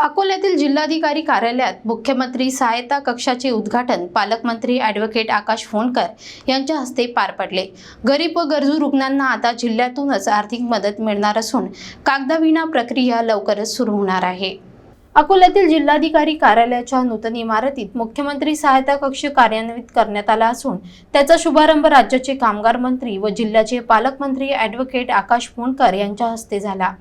अकोल्यातील जिल्हाधिकारी कार्यालयात मुख्यमंत्री सहायता कक्षाचे उद्घाटन पालकमंत्री ॲडव्होकेट आकाश फोंडकर यांच्या हस्ते पार पडले. गरीब व गरजू रुग्णांना आता जिल्ह्यातूनच आर्थिक मदत मिळणार असून कागदाविना प्रक्रिया लवकरच सुरू होणार आहे. अकोल्यातील जिल्हाधिकारी कार्यालयाच्या नूतन इमारतीत मुख्यमंत्री सहायता कक्ष कार्यान्वित करण्यात आला असून त्याचा शुभारंभ राज्याचे कामगार मंत्री व जिल्ह्याचे पालकमंत्री ॲडव्होकेट आकाश फोंडकर यांच्या हस्ते झाला.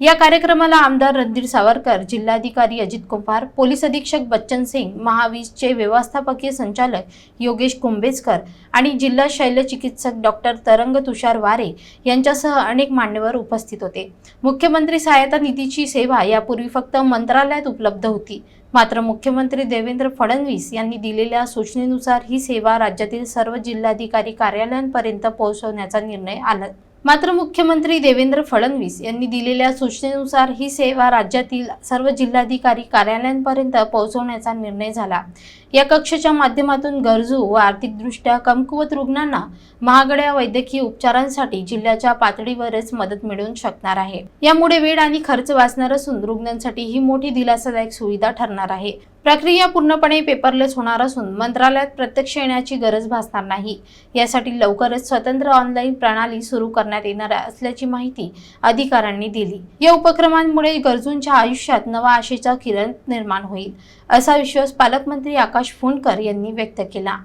या कार्यक्रमाला आमदार रणधीर सावरकर जिल्हाधिकारी अजित कुमार पोलीस अधीक्षक बच्चन सिंग महावीजचे व्यवस्थापकीय संचालक योगेश कुंभेजकर आणि जिल्हा शैल्यचिकित्सक डॉक्टर तरंग तुषार वारे यांच्यासह अनेक मान्यवर उपस्थित होते. मुख्यमंत्री सहायता निधीची सेवा यापूर्वी फक्त मंत्रालय रुग्णालयात उपलब्ध होती. मात्र मुख्यमंत्री देवेंद्र फडणवीस यांनी दिलेल्या सूचनेनुसार ही सेवा राज्यातील सर्व जिल्हाधिकारी कार्यालयांपर्यंत पोहोचवण्याचा निर्णय आला. मात्र मुख्यमंत्री देवेंद्र फडणवीस यांनी दिलेल्या सूचनेनुसार ही सेवा राज्यातील सर्व जिल्हाधिकारी कार्यालयांपर्यंत पोहोचवण्याचा निर्णय झाला. या कक्षाच्या माध्यमातून गरजू व आर्थिकदृष्ट्या कमकुवत रुग्णांना महागड्या वैद्यकीय उपचारांसाठी जिल्ह्याच्या पातळीवरच मदत मिळवून शकणार आहे. यामुळे वेळ आणि खर्च वाचणार असून रुग्णांसाठी ही मोठी दिलासादायक सुविधा ठरणार आहे. प्रक्रिया पूर्णपणे पेपरलेस होणार असून मंत्रालयात प्रत्यक्ष येण्याची गरज भासणार नाही. यासाठी लवकरच स्वतंत्र ऑनलाईन प्रणाली सुरू करण्यात येणार असल्याची माहिती अधिकाऱ्यांनी दिली. या उपक्रमांमुळे गरजूंच्या आयुष्यात नवा आशेचा किरण निर्माण होईल असा विश्वास पालकमंत्री आकाश फुंडकर यांनी व्यक्त केला.